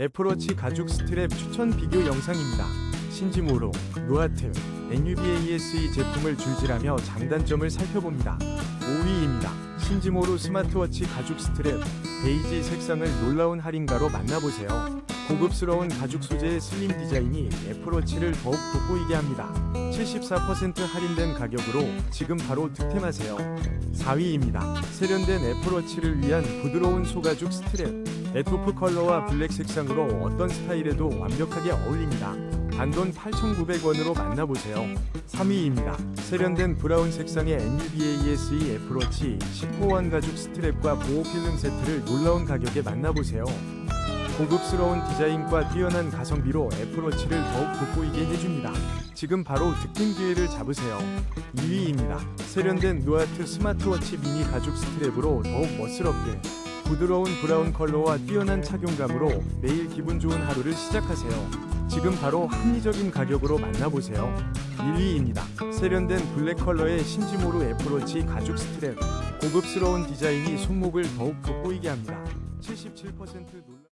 애플워치 가죽 스트랩 추천 비교 영상입니다. 신지모로, 노아트, NUBASE 제품을 줄질하며 장단점을 살펴봅니다. 5위입니다. 신지모로 스마트워치 가죽 스트랩, 베이지 색상을 놀라운 할인가로 만나보세요. 고급스러운 가죽 소재의 슬림 디자인이 애플워치를 더욱 돋보이게 합니다. 74% 할인된 가격으로 지금 바로 득템하세요. 4위입니다. 세련된 애플워치를 위한 부드러운 소가죽 스트랩. 에토프 컬러와 블랙 색상으로 어떤 스타일에도 완벽하게 어울립니다. 단돈 8,900원으로 만나보세요. 3위입니다. 세련된 브라운 색상의 NUBASE 애플워치 19원 가죽 스트랩과 보호 필름 세트를 놀라운 가격에 만나보세요. 고급스러운 디자인과 뛰어난 가성비로 애플워치를 더욱 돋보이게 해줍니다. 지금 바로 득템 기회를 잡으세요. 2위입니다. 세련된 노아트 스마트워치 미니 가죽 스트랩으로 더욱 멋스럽게 부드러운 브라운 컬러와 뛰어난 착용감으로 매일 기분 좋은 하루를 시작하세요. 지금 바로 합리적인 가격으로 만나보세요. 1위입니다. 세련된 블랙 컬러의 신지모로 애플워치 가죽 스트랩. 고급스러운 디자인이 손목을 더욱 돋보이게 합니다. 77% 놀라...